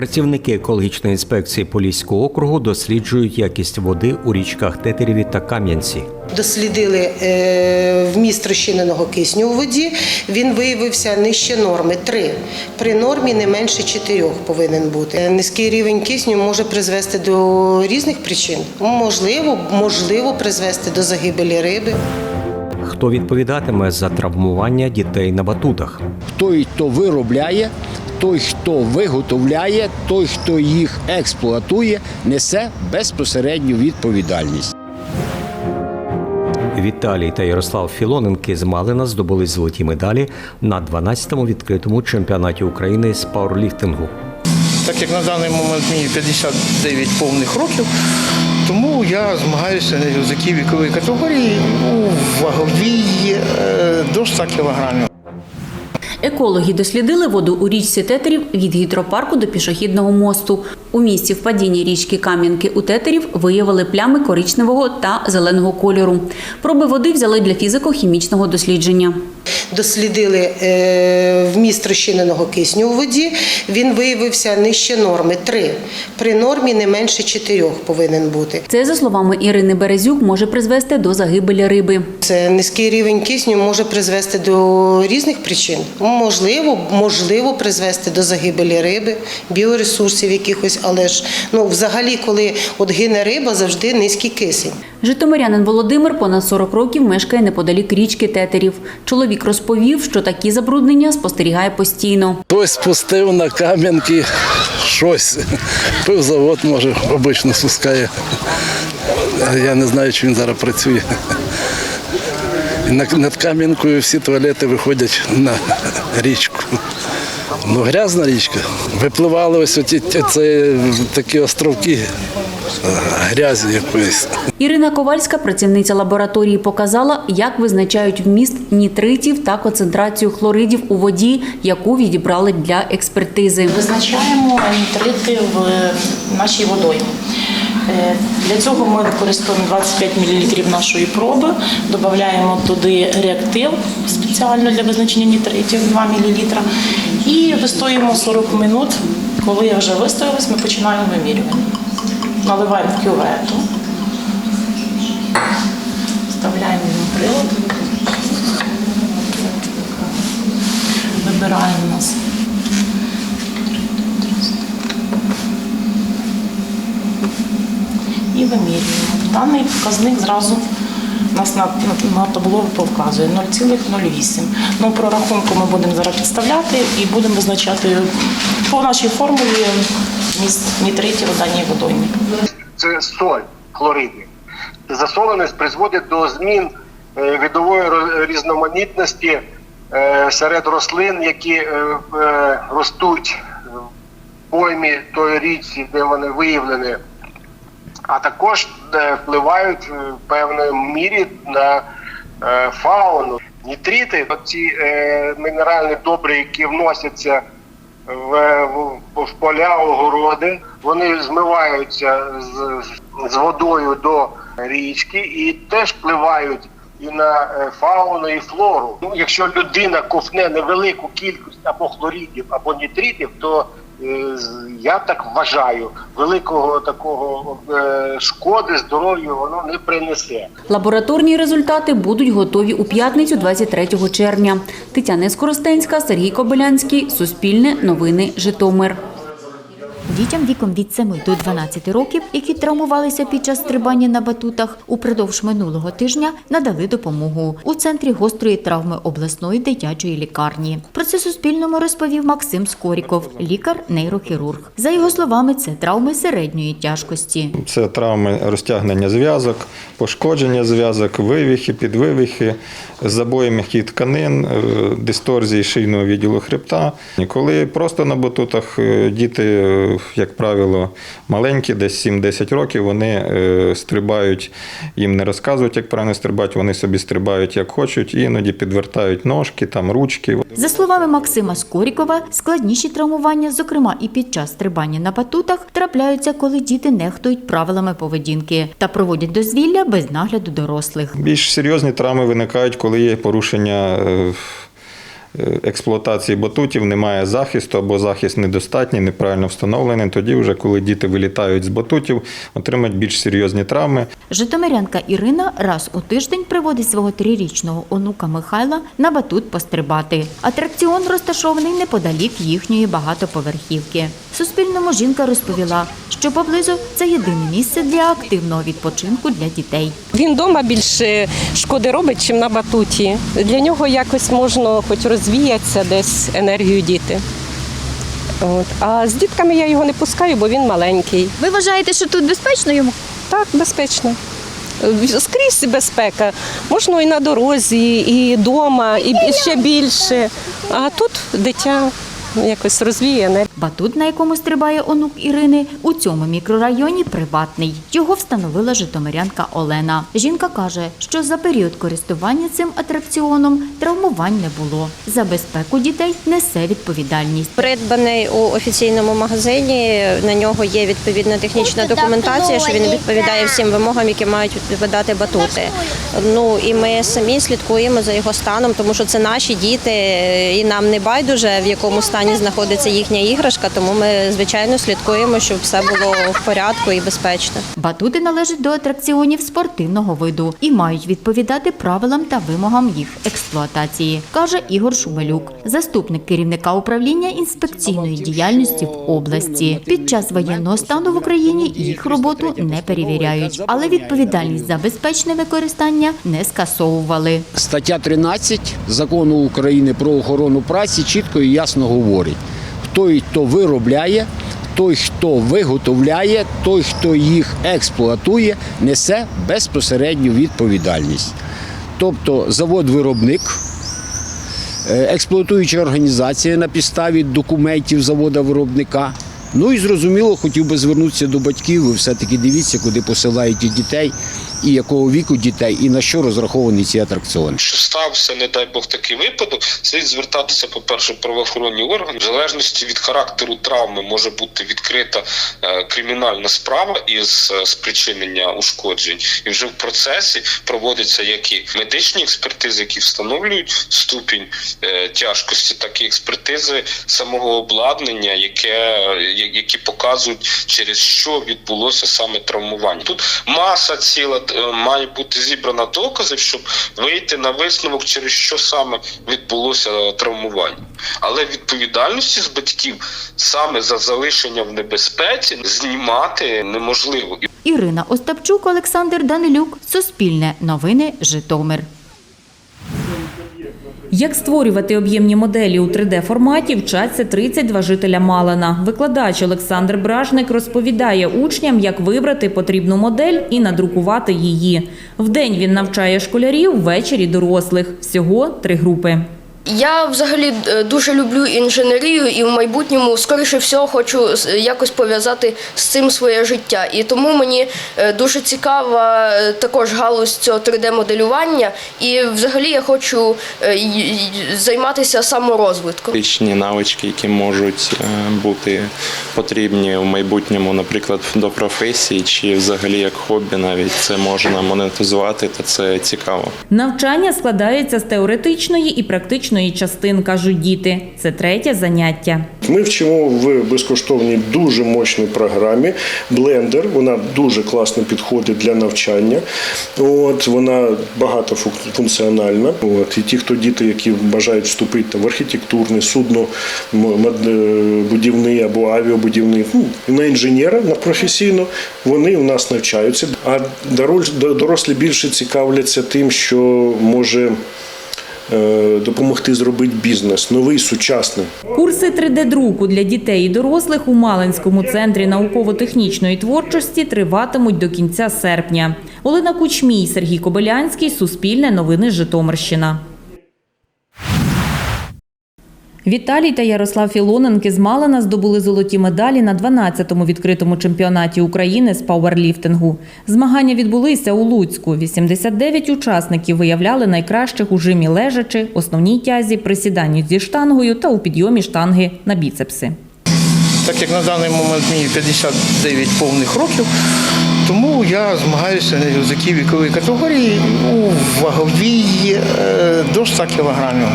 Працівники екологічної інспекції Поліського округу досліджують якість води у річках Тетереві та Кам'янці. Дослідили е, вміст розчиненого кисню у воді. Він виявився нижче норми 3. При нормі не менше 4 повинен бути. Е, Низький рівень кисню може призвести до різних причин. Можливо, можливо призвести до загибелі риби. Хто відповідатиме за травмування дітей на батутах? той, хто виробляє, той, хто виготовляє, той, хто їх експлуатує, несе безпосередню відповідальність. Віталій та Ярослав Філоненки з Малина здобули золоті медалі на 12-му відкритому чемпіонаті України з пауерліфтингу. Так як на даний момент мені 59 повних років, тому я змагаюся в такій віковій категорії у ваговій е, до 100 кілограмів. Екологи дослідили воду у річці Тетерів від гідропарку до пішохідного мосту. У місці впадіння річки Кам'янки у Тетерів виявили плями коричневого та зеленого кольору. Проби води взяли для фізико-хімічного дослідження. Дослідили е, вміст розчиненого кисню у воді. Він виявився нижче норми 3. При нормі не менше 4 повинен бути. Це, за словами Ірини Березюк, може призвести до загибелі риби. Це низький рівень кисню може призвести до різних причин. Можливо, можливо призвести до загибелі риби, біоресурсів якихось, але ж ну взагалі, коли от гине риба, завжди низький кисень. Житомирянин Володимир понад 40 років мешкає неподалік річки Тетерів. Чоловік розповів, що такі забруднення спостерігає постійно. Хтось спустив на кам'янки щось. Пивзавод, може, обично спускає. Я не знаю, чи він зараз працює. Над кам'янкою всі туалети виходять на річку. Ну, грязна річка. Випливали ось це, такі островки грязі якоїсь. Ірина Ковальська, працівниця лабораторії, показала, як визначають вміст нітритів та концентрацію хлоридів у воді, яку відібрали для експертизи. Визначаємо нітрити в нашій водоймі. Е, Для цього ми використовуємо 25 мл нашої проби, додаємо туди реактив спеціально для визначення нітритів 2 мл і вистоюємо 40 минут. Коли я вже вистоялась, ми починаємо вимірювання. Наливаємо в кювету, вставляємо в прилад, вибираємо нас і вимірюємо. Даний показник зразу нас на, на, на табло показує 0,08. Ну, прорахунку ми будемо зараз підставляти і будемо визначати по нашій формулі міст нітритів у даній водоймі. це соль, хлориди. Засоленість призводить до змін е, видової різноманітності е, серед рослин, які е, ростуть в поймі тої річці, де вони виявлені, а також впливають в певній мірі на фауну. Нітрити, ці мінеральні добри, які вносяться в, в, в поля, огороди. Вони змиваються з, з водою до річки і теж впливають і на е, фауну, і флору. Ну, якщо людина ковтне невелику кількість або хлорідів, або нітритів, то я так вважаю, великого такого е, шкоди здоров'ю воно не принесе. Лабораторні результати будуть готові у п'ятницю, 23 червня. Тетяна Скоростенська, Сергій Кобилянський, Суспільне, Новини, Житомир. Дітям віком від 7 до 12 років, які травмувалися під час стрибання на батутах, упродовж минулого тижня надали допомогу у центрі гострої травми обласної дитячої лікарні. Про це Суспільному розповів Максим Скоріков, лікар-нейрохірург. За його словами, це травми середньої тяжкості. Це травми розтягнення зв'язок, пошкодження зв'язок, вивіхи, підвивіхи, забої м'яких тканин, е, дисторзії шийного відділу хребта. Коли просто на батутах е, діти, е, як правило, маленькі, десь 7-10 років, вони е, стрибають, їм не розказують, як правильно стрибати, вони собі стрибають як хочуть, іноді підвертають ножки, там ручки. За словами Максима Скорікова, складніші травмування, зокрема і під час стрибання на батутах, трапляються, коли діти нехтують правилами поведінки та проводять дозвілля без нагляду дорослих. Більш серйозні травми виникають, коли є порушення е, експлуатації батутів, немає захисту або захист недостатній, неправильно встановлений. Тоді, вже коли діти вилітають з батутів, отримають більш серйозні травми. Житомирянка Ірина раз у тиждень приводить свого трирічного онука Михайла на батут пострибати. Атракціон розташований неподалік їхньої багатоповерхівки. Суспільному жінка розповіла, що поблизу це єдине місце для активного відпочинку для дітей. Він вдома більше шкоди робить, чим на батуті. Для нього якось можна хоч розвіятися, десь енергію діти. От. А з дітками я його не пускаю, бо він маленький. Ви вважаєте, що тут безпечно йому? Так, безпечно. Скрізь безпека. Можна і на дорозі, і вдома, і ще більше. А тут дитя якось розвіє енергію. Батут, на якому стрибає онук Ірини, у цьому мікрорайоні приватний. Його встановила житомирянка Олена. Жінка каже, що за період користування цим атракціоном травмувань не було. За безпеку дітей несе відповідальність. Придбаний у офіційному магазині. На нього є відповідна технічна документація, що він відповідає всім вимогам, які мають відповідати батути. Ну і ми самі слідкуємо за його станом, тому що це наші діти, і нам не байдуже в якому стані знаходиться їхня іграшка. Тому ми звичайно слідкуємо, щоб все було в порядку і безпечно. Батути належать до атракціонів спортивного виду і мають відповідати правилам та вимогам їх експлуатації, каже Ігор Шумелюк, заступник керівника управління інспекційної діяльності в області. Під час воєнного стану в Україні їх роботу не перевіряють, але відповідальність за безпечне використання не скасовували. Стаття 13 закону України про охорону праці чітко і ясно говорить: той, хто виробляє, той, хто виготовляє, той, хто їх експлуатує, несе безпосередню відповідальність. Тобто завод-виробник, е, експлуатуюча організація на підставі документів завода-виробника. Ну і зрозуміло, хотів би звернутися до батьків. Ви все-таки дивіться, куди посилають дітей, і якого віку дітей, і на що розраховані ці атракціони. Що стався, не дай Бог, такий випадок, слід звертатися, по-перше, правоохоронні органи. В залежності від характеру травми може бути відкрита е, кримінальна справа із е, спричинення ушкоджень. І вже в процесі проводяться як і медичні експертизи, які встановлюють ступінь е, тяжкості, так і експертизи самого обладнання, яке, які показують, через що відбулося саме травмування. Тут маса ціла має бути зібрана докази, щоб вийти на висновок, через що саме відбулося травмування. Але відповідальності з батьків саме за залишення в небезпеці знімати неможливо. Ірина Остапчук, Олександр Данилюк, Суспільне новини, Житомир. Як створювати об'ємні моделі у 3D-форматі, вчаться 32 жителя Малина. Викладач Олександр Бражник розповідає учням, як вибрати потрібну модель і надрукувати її. Вдень він навчає школярів, ввечері дорослих. Всього три групи. Я взагалі е, дуже люблю інженерію і в майбутньому, скоріше всього, хочу з- якось пов'язати з цим своє життя. І тому мені е, дуже цікава е, також галузь цього 3D-моделювання. І взагалі я хочу е, займатися саморозвитком. Практичні навички, які можуть е, бути потрібні в майбутньому, наприклад, до професії чи взагалі як хобі, навіть це можна монетизувати, та це цікаво. Навчання складається з теоретичної і практичної частин, кажуть діти. Це третє заняття. Ми вчимо в безкоштовній дуже мощній програмі Blender. Вона дуже класно підходить для навчання. От вона багатофункціональна. От і ті, хто діти, які бажають вступити в архітектурний, судно е, будівний або авіабудівний, ну, на інженера на професійно, вони у нас навчаються. А дорослі більше цікавляться тим, що може. Е, Допомогти зробити бізнес новий, сучасний. Курси 3D-друку для дітей і дорослих у Малинському центрі науково-технічної творчості триватимуть до кінця серпня. Олена Кучмій, Сергій Кобилянський, Суспільне новини Житомирщина. Віталій та Ярослав Філоненки з Малина здобули золоті медалі на 12-му відкритому чемпіонаті України з пауерліфтингу. Змагання відбулися у Луцьку. 89 учасників виявляли найкращих у жимі лежачи, основній тязі, присіданні зі штангою та у підйомі штанги на біцепси. Так як на даний момент мені 59 повних років, тому я змагаюся в такій віковій категорії у ваговій е, до 100 кілограмів.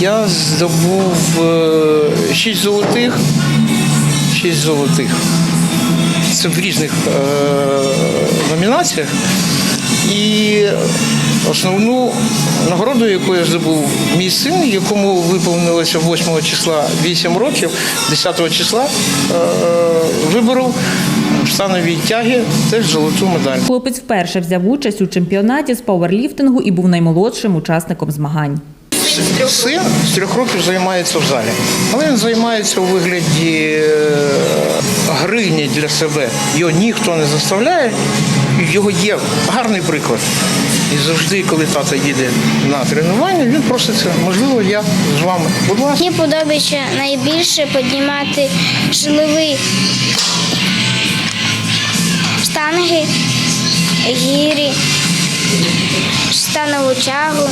Я здобув е, шість золотих. Шість золотих. Це в різних е, номінаціях. І основну нагороду, яку я здобув мій син, якому виповнилося 8 числа 8 років, 10 числа е, виборов в становій тяги теж золоту медаль. Хлопець вперше взяв участь у чемпіонаті з пауерліфтингу і був наймолодшим учасником змагань. Син з трьох років займається в залі, але він займається у вигляді е, грині для себе. Його ніхто не заставляє. Його є гарний приклад. І завжди, коли тато їде на тренування, він проситься, можливо, я з вами. Будь ласка. Мені подобається найбільше піднімати жилові штанги, гірі, станову тягу.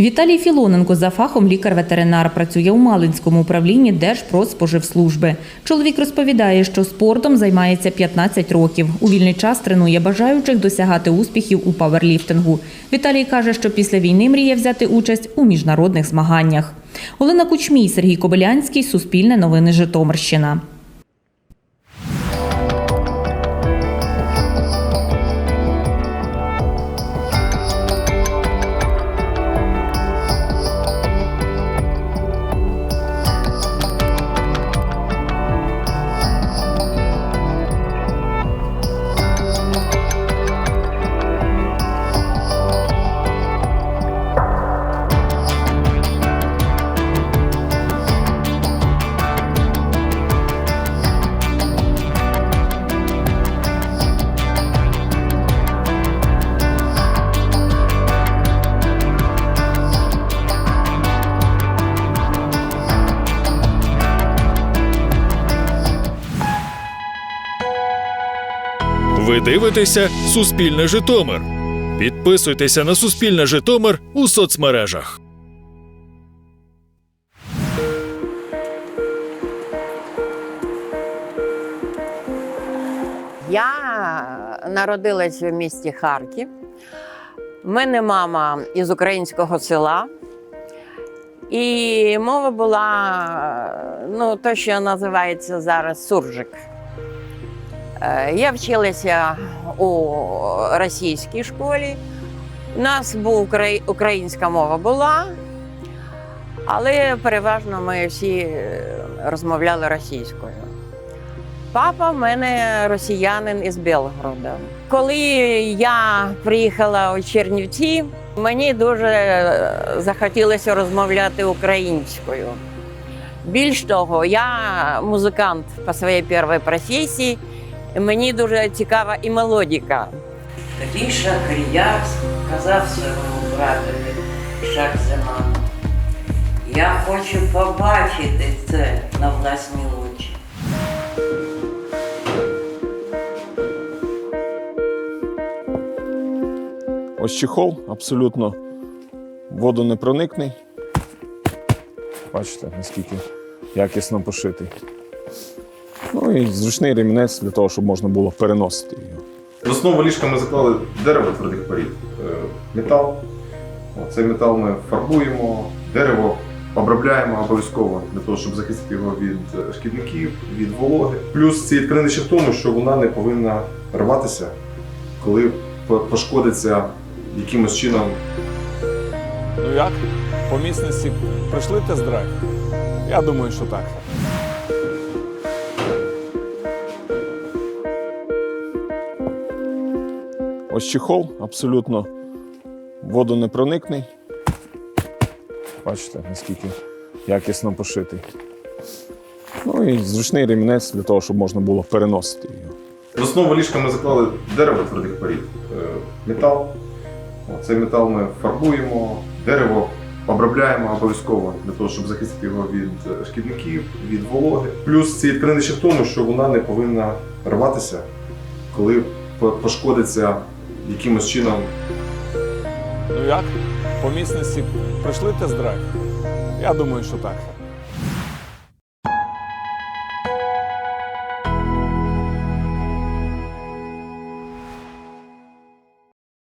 Віталій Філоненко за фахом лікар-ветеринар працює у Малинському управлінні Держпродспоживслужби. Чоловік розповідає, що спортом займається 15 років. У вільний час тренує бажаючих досягати успіхів у паверліфтингу. Віталій каже, що після війни мріє взяти участь у міжнародних змаганнях. Олена Кучмій, Сергій Кобилянський, Суспільне новини Житомирщина. Ви дивитеся Суспільне Житомир. Підписуйтеся на Суспільне Житомир у соцмережах. Я народилась в місті Харків. У мене мама із українського села. І мова була, ну, то, що називається зараз суржик. Е, Я вчилася у російській школі. У нас був українська мова була, але переважно ми всі е, розмовляли російською. Папа в мене росіянин із Белгорода. Коли я приїхала у Чернівці, мені дуже захотілося розмовляти українською. Більш того, я музикант по своїй першій професії, мені дуже цікава і мелодіка. Такий шахрияр сказав своєму братові Шахземану. Я хочу побачити це на власні очі. Ось чехол абсолютно водонепроникний. Бачите, наскільки якісно пошитий. Ну і зручний ремінець для того, щоб можна було переносити його. В основу ліжка ми заклали дерево твердих порід, е, метал. Цей метал ми фарбуємо, дерево обробляємо обов'язково для того, щоб захистити його від е, шкідників, від вологи. Плюс цієї тканини ще в тому, що вона не повинна рватися, коли пошкодиться якимось чином Ну як? По міцності пройшли тест-драйв? Я думаю, що так. Ось чехол абсолютно водонепроникний. Бачите, наскільки якісно пошитий. Ну і зручний ремінець для того, щоб можна було переносити його. В основу ліжка ми заклали дерево твердих порід, е, метал. Цей метал ми фарбуємо, дерево обробляємо обов'язково для того, щоб захистити його від е, шкідників, від вологи. Плюс цієї тканини ще в тому, що вона не повинна рватися, коли пошкодиться якимось чином Ну як? По міцності прийшли тест-драйв? Я думаю, що так.